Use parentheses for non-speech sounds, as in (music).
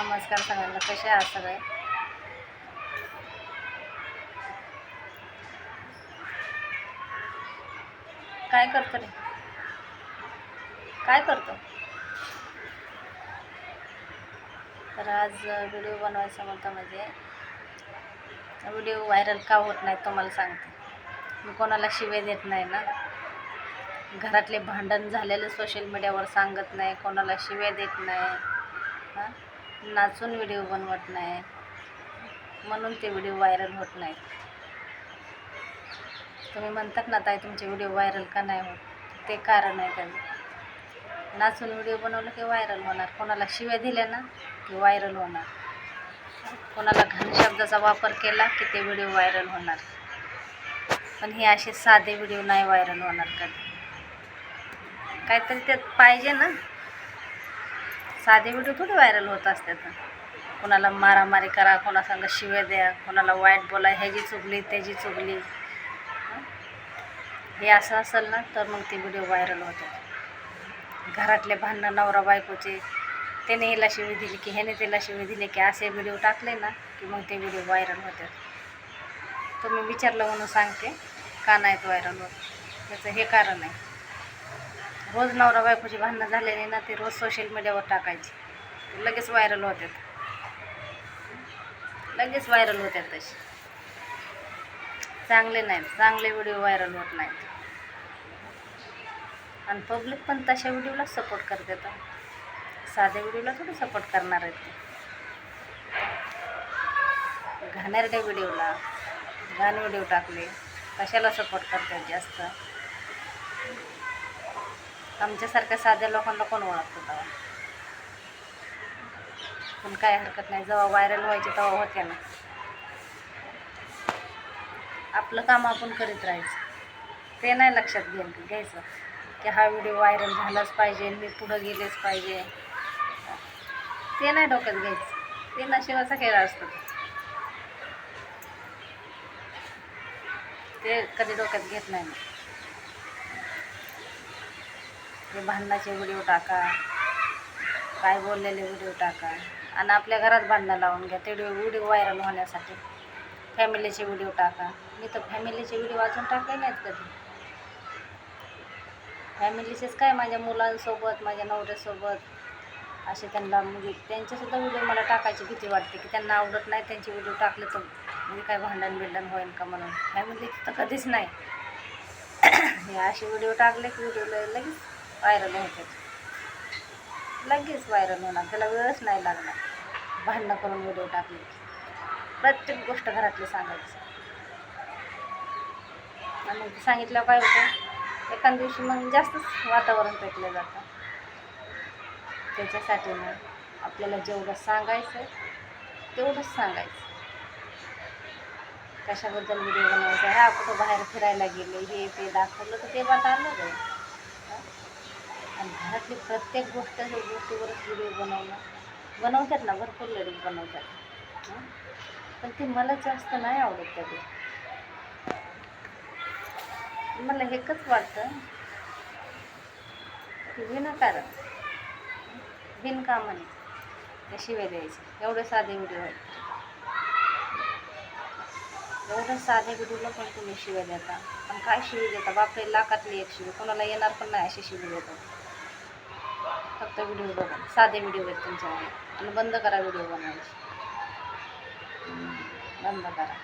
नमस्कार सगळ्यांना. कसे आहात सगळे? काय करतो रे? काय करतो? तर आज व्हिडिओ बनवायचा म्हणता म्हणजे. व्हिडिओ व्हायरल का होत नाही तुम्हाला सांगते. मी कोणाला शिवे देत नाही ना. घरातले भांडण झालेलं सोशल मीडियावर सांगत नाही कोणाला शिव्या देत नाही. हां? नाचून व्हिडिओ बनवत नाही. म्हणून ते व्हिडिओ व्हायरल होत नाहीत तुम्ही म्हणतात ना ताई तुमचे व्हिडिओ व्हायरल का नाही होत? ते कारण आहे त्याचं. नाचून व्हिडिओ बनवलं की व्हायरल होणार. कोणाला शिव्या दिल्या ना की व्हायरल होणार. कोणाला घाण शब्दाचा वापर केला की ते व्हिडिओ व्हायरल होणार. पण हे असे साधे व्हिडिओ नाही व्हायरल होणार कधी. काहीतरी त्यात पाहिजे ना. साधे व्हिडिओ थोडे व्हायरल होत असतात कोणाला मारामारी करा कोणासंग शिव्या द्या कोणाला वाईट बोला ह्याची चुकली त्याची चुकली हे असं असेल ना तर मग ते व्हिडिओ व्हायरल होतात. घरातले भांडणं नवरा बायकोचे त्याने हिला शिवी दिली की ह्याने तिला शिवी दिली की असे व्हिडिओ टाकले ना की मग ते व्हिडिओ व्हायरल होतात. तुम्ही विचारलं म्हणून सांगते का नाहीत व्हायरल होत. त्याचं हे कारण आहे. रोज नवरा बायकोची भांडणं झालेली ना ते रोज सोशल मीडियावर टाकायची. लगेच व्हायरल होतात लगेच व्हायरल होतात तसे चांगले नाहीत. चांगले व्हिडिओ व्हायरल होत नाहीत. आणि पब्लिक पण तशा व्हिडिओला सपोर्ट करते तर साध्या व्हिडिओला थोडी सपोर्ट करणार आहेत ते. घाणेरड्या व्हिडिओला घाण व्हिडिओ टाकले कशाला सपोर्ट करतात जास्त. आमच्यासारख्या साध्या लोकांना कोण ओळखतो तेव्हा? पण काय हरकत नाही जेव्हा व्हायरल व्हायचे तेव्हा होत्या ना. आपलं काम आपण करीत राहायचं. ते नाही लक्षात घेऊन घ्यायचं की हा व्हिडिओ व्हायरल झालाच पाहिजे मी पुढं गेलेच पाहिजे. ते नाही डोक्यात घ्यायचं. ते नशिबाचा खेळ असतो. ते कधी डोक्यात घेत नाही. हे भांडणाचे व्हिडिओ टाका. काय बोललेले व्हिडिओ टाका. आणि आपल्या घरात भांडणं लावून घ्या. ते व्हिडिओ व्हायरल होण्यासाठी फॅमिलीचे व्हिडिओ टाका. मी तर फॅमिलीचे व्हिडिओ अजून टाकले नाहीत कधी. फॅमिलीचेच काय? माझ्या मुलांसोबत माझ्या नवऱ्यासोबत असे त्यांना म्हणजे त्यांचेसुद्धा व्हिडिओ मला टाकायची भीती वाटते की त्यांना आवडत नाही त्यांचे व्हिडिओ टाकले तर म्हणजे काय भांडण बिंडण होईल का म्हणून. फॅमिलीचं तर कधीच नाही. (coughs) हे असे व्हिडिओ टाकले की व्हिडिओ लगेच व्हायरल होतात लगेच व्हायरल होणार त्याला वेळच नाही लागणार. भांडणं करून व्हिडिओ टाकले. प्रत्येक गोष्ट घरातली सांगायची. आणि मग सांगितलं काय होतं. एखाद दिवशी मग जास्तच वातावरण पेटलं जातं. त्याच्यासाठी मग आपल्याला जेवढं सांगायचं तेवढंच सांगायचं. कशाबद्दल व्हिडिओ बनवायचा? हा कुठं बाहेर फिरायला गेले हे ते दाखवलं तर ते बात आलं रे आणि घरातली प्रत्येक गोष्ट हे गोष्टीवरच व्हिडिओ बनवणं बनवतात ना भरपूर लेडीज बनवतात. पण ती मला जास्त नाही आवडत त्या गोष्टी. मला एकच वाटतं की विनाकारण बिनकामाने त्या शिव्या द्यायचे एवढे साधे व्हिडिओ आहेत. एवढं साधे व्हिडिओला पण तुम्ही शिवाय देता. पण काय शिवी देता? बापरे लाखातली एक शिवी. कोणाला येणार पण नाही अशी शिवी देतात फक्त व्हिडिओ बघा. साधे व्हिडिओ आहेत तुमच्याकडे. आणि बंद करा व्हिडिओ बनवायचे बंद करा.